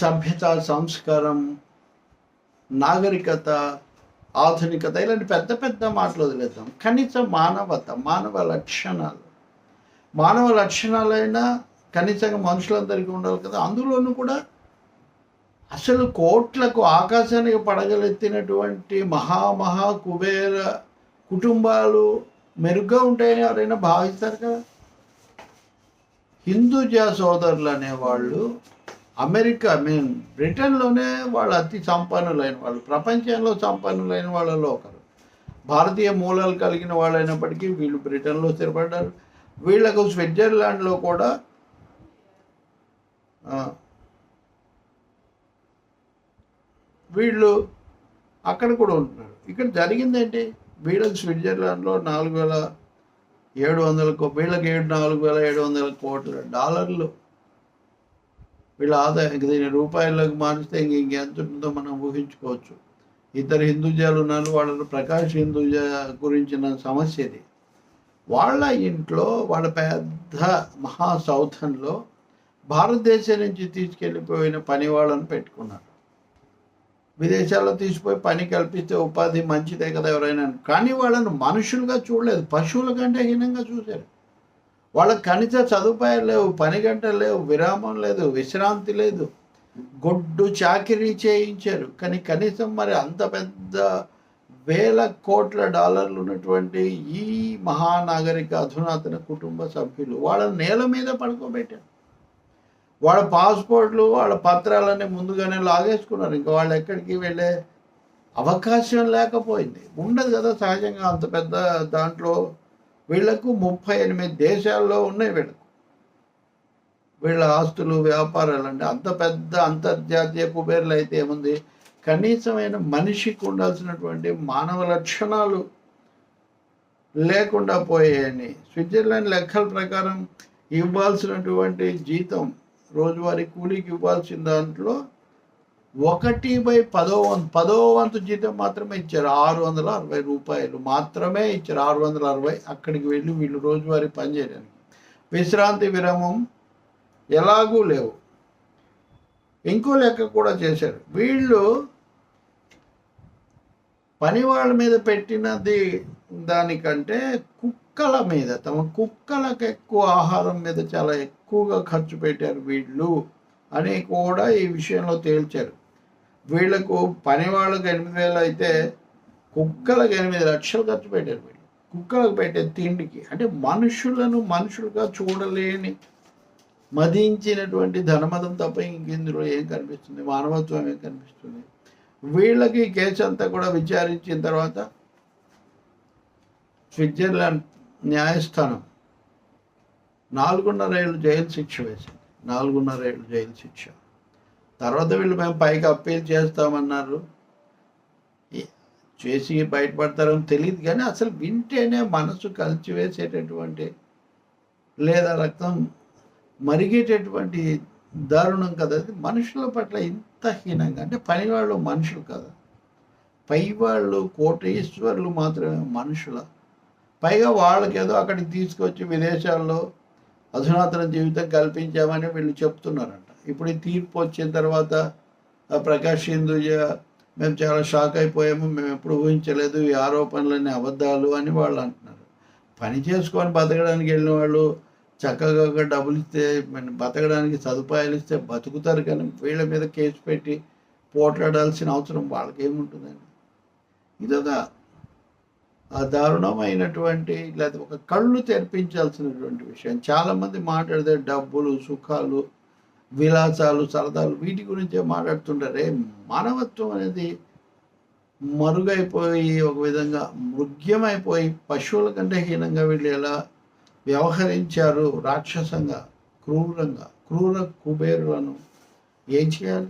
సభ్యత సంస్కారం నాగరికత ఆధునికత ఇలాంటి పెద్ద పెద్ద మాటలు వదిలేద్దాం. కనీసం మానవత మానవ లక్షణాలు. మానవ లక్షణాలైనా కనీసంగా మనుషులందరికీ ఉండాలి కదా. అందులోనూ కూడా అసలు కోట్లకు ఆకాశానికి పడగలెత్తినటువంటి మహామహా కుబేర కుటుంబాలు మెరుగ్గా ఉంటాయని ఎవరైనా భావిస్తారు? కదా హిందూజా సోదరులు అనేవాళ్ళు అమెరికా మీన్ బ్రిటన్లోనే వాళ్ళు అతి సంపన్నులైన వాళ్ళు ప్రపంచంలో సంపన్నులైన వాళ్ళలో ఒకరు. భారతీయ మూలాలు కలిగిన వాళ్ళైనప్పటికీ వీళ్ళు బ్రిటన్లో స్థిరపడ్డారు. వీళ్ళకు స్విట్జర్లాండ్లో కూడా వీళ్ళు అక్కడ కూడా ఉంటున్నారు. ఇక్కడ జరిగిందేంటి? వీళ్ళకి స్విట్జర్లాండ్లో నాలుగు వేల ఏడు వందల కో- వీళ్ళకి ఏడు నాలుగు వేల ఏడు వందల కోట్ల డాలర్లు వీళ్ళ ఆదాయం దీన్ని రూపాయలకు మారిస్తే ఇంక ఇంకెంత ఉంటుందో మనం ఊహించుకోవచ్చు. ఇద్దరు హిందూజాలు ఉన్నారు వాళ్ళ ప్రకాష్ హిందూజా గురించిన సమస్య ఇది. వాళ్ళ ఇంట్లో వాళ్ళ పెద్ద మహా సౌథన్లో భారతదేశం నుంచి తీసుకెళ్ళిపోయిన పని వాళ్ళని పెట్టుకున్నారు. విదేశాల్లో తీసిపోయి పని కల్పిస్తే ఉపాధి మంచిదే కదా ఎవరైనా. కానీ వాళ్ళని మనుషులుగా చూడలేదు పశువుల కంటే హీనంగా చూశారు. వాళ్ళకి కనీస సదుపాయాలు లేవు పని గంటలు లేవు విరామం లేదు విశ్రాంతి లేదు. గొడ్డు చాకిరీ చేయించారు. కానీ కనీసం మరి అంత పెద్ద వేల కోట్ల డాలర్లు ఉన్నటువంటి ఈ మహానాగరిక అధునాతన కుటుంబ సభ్యులు వాళ్ళ నేల మీద పడుకోబెట్టారు. వాళ్ళ పాస్పోర్ట్లు వాళ్ళ పత్రాలన్నీ ముందుగానే లాగేసుకున్నారు. ఇంకా వాళ్ళు ఎక్కడికి వెళ్ళే అవకాశం లేకపోయింది. ఉండదు కదా సహజంగా అంత పెద్ద దాంట్లో వీళ్ళకు ముప్పై ఎనిమిది దేశాల్లో ఉన్నాయి వీళ్ళకు. వీళ్ళ ఆస్తులు వ్యాపారాలు అంటే అంత పెద్ద అంతర్జాతీయ కుబేర్లు అయితే ఏముంది? కనీసమైన మనిషికి ఉండాల్సినటువంటి మానవ లక్షణాలు లేకుండా పోయాయని. స్విట్జర్లాండ్ లెక్కల ప్రకారం ఇవ్వాల్సినటువంటి జీతం రోజువారీ కూలీకి ఇవ్వాల్సిన దాంట్లో ఒకటి బై పదో వంతు పదో వంతు జీతం మాత్రమే ఇచ్చారు. ఆరు వందల అరవై రూపాయలు మాత్రమే ఇచ్చారు. ఆరు వందల అరవై అక్కడికి వెళ్ళి వీళ్ళు రోజువారీ పని చేయడానికి విశ్రాంతి విరామం ఎలాగూ లేవు. ఇంకో లెక్క కూడా చేశారు. వీళ్ళు పని వాళ్ళ మీద పెట్టినది దానికంటే కుక్కల మీద తమ కుక్కలకు ఎక్కువ ఆహారం మీద చాలా ఎక్కువగా ఖర్చు పెట్టారు వీళ్ళు అని కూడా ఈ విషయంలో తేల్చారు. వీళ్ళకు పని వాళ్ళకు ఎనిమిది వేలు అయితే కుక్కలకు ఎనిమిది లక్షలు ఖర్చు పెట్టారు వీళ్ళు. కుక్కలకు పెట్టే తిండికి. అంటే మనుషులను మనుషులుగా చూడలేని మదించినటువంటి ధనమదం తప్ప ఇంకెందులో ఏం కనిపిస్తుంది? మానవత్వం ఏం కనిపిస్తుంది? వీళ్ళకి కేసు అంతా కూడా విచారించిన తర్వాత స్విట్జర్లాండ్ న్యాయస్థానం నాలుగున్నర ఏళ్ళు జైలు శిక్ష వేసింది. నాలుగున్నర ఏళ్ళు జైలు శిక్ష. తర్వాత వీళ్ళు మేము పైకి అప్పీల్ చేస్తామన్నారు. చేసి బయటపడతారని తెలియదు కానీ అసలు వింటేనే మనసు కలిచివేసేటటువంటి లేదా రక్తం మరిగేటటువంటి దారుణం కదా అది మనుషుల పట్ల ఇంత హీనంగా అంటే పనివాళ్ళు మనుషులు కదా. పైవాళ్ళు కోటేశ్వర్లు మాత్రమే మనుషుల. పైగా వాళ్ళకేదో అక్కడికి తీసుకొచ్చి విదేశాల్లో అధునాతన జీవితం కల్పించామని వీళ్ళు చెప్తున్నారంట. ఇప్పుడు ఈ తీర్పు వచ్చిన తర్వాత ప్రకాష్ హిందూజ మేము చాలా షాక్ అయిపోయాము మేము ఎప్పుడు ఊహించలేదు ఈ ఆరోపణలన్నీ అబద్ధాలు అని వాళ్ళు అంటున్నారు. పని చేసుకొని బతకడానికి వెళ్ళిన వాళ్ళు చక్కగా డబ్బులు ఇస్తే బతకడానికి సదుపాయాలు ఇస్తే బతుకుతారు కానీ వీళ్ళ మీద కేసు పెట్టి పోట్లాడాల్సిన అవసరం వాళ్ళకేముంటుందండి ఇదొక ఆ దారుణమైనటువంటి లేదా ఒక కళ్ళు తెరిపించాల్సినటువంటి విషయం. చాలామంది మాట్లాడితే డబ్బులు సుఖాలు విలాసాలు సరదాలు వీటి గురించే మాట్లాడుతుంటారే. మానవత్వం అనేది మరుగైపోయి ఒక విధంగా మృగ్యమైపోయి పశువుల కంటే హీనంగా వీళ్ళు ఎలా వ్యవహరించారు? రాక్షసంగా క్రూరంగా క్రూర కుబేరులను ఏం చేయాలి?